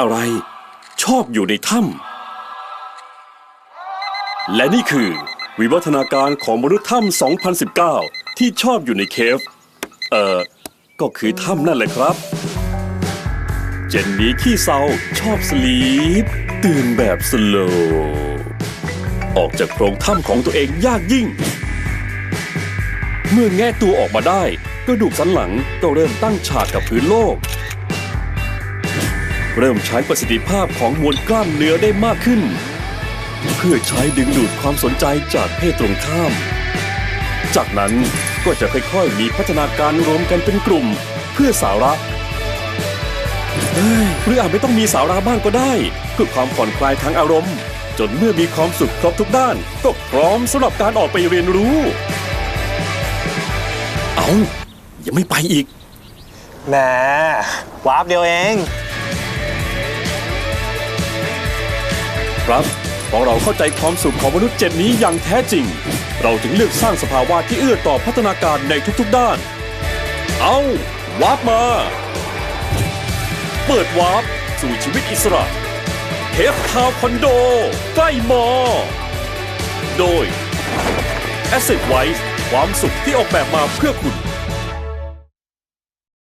อะไรชอบอยู่ในถ้ำและนี่คือ วิวัฒนาการของมนุษย์ถ้ำ2019 ที่ชอบอยู่ในเคฟ เอ่อ ก็คือถ้ำนั่นแหละครับ เจนนี้ขี้เศร้าชอบสลีปตื่นแบบสโลออกจากโพรงถ้ำของตัวเองยากยิ่ง เมื่อแง่ตัวออกมาได้ กระดูกสันหลังก็เริ่มตั้งฉากกับพื้นโลก เริ่มใช้ประสิทธิภาพของมวลกล้ามเนื้อได้มากขึ้น เพื่อใช้ดึงดูดความสนใจจากเพศตรงข้าม จากนั้นก็จะค่อยๆ มีพัฒนาการรวมกันเป็นกลุ่ม เพื่อสาระหรืออาจไม่ต้องมีสาระบ้างก็ได้ เพื่อความผ่อนคลายทางอารมณ์ จนเมื่อมีความสุขครบทุกด้าน ก็พร้อมสำหรับการออกไปเรียนรู้ เอายังไม่ไปอีกแหมวาร์ปเดียวเอง ครับ เพราะเราเข้าใจความสุขของมนุษย์เจนนี้อย่างแท้จริง เราถึงเลือกสร้างสภาวะที่เอื้อต่อพัฒนาการในทุกๆด้าน เอาวาร์ปมา เปิดวาร์ปสู่ชีวิตอิสระเทฟทาวคอนโด ใกล้มอ โดย Asset Wise ความสุขที่ออกแบบมาเพื่อคุณ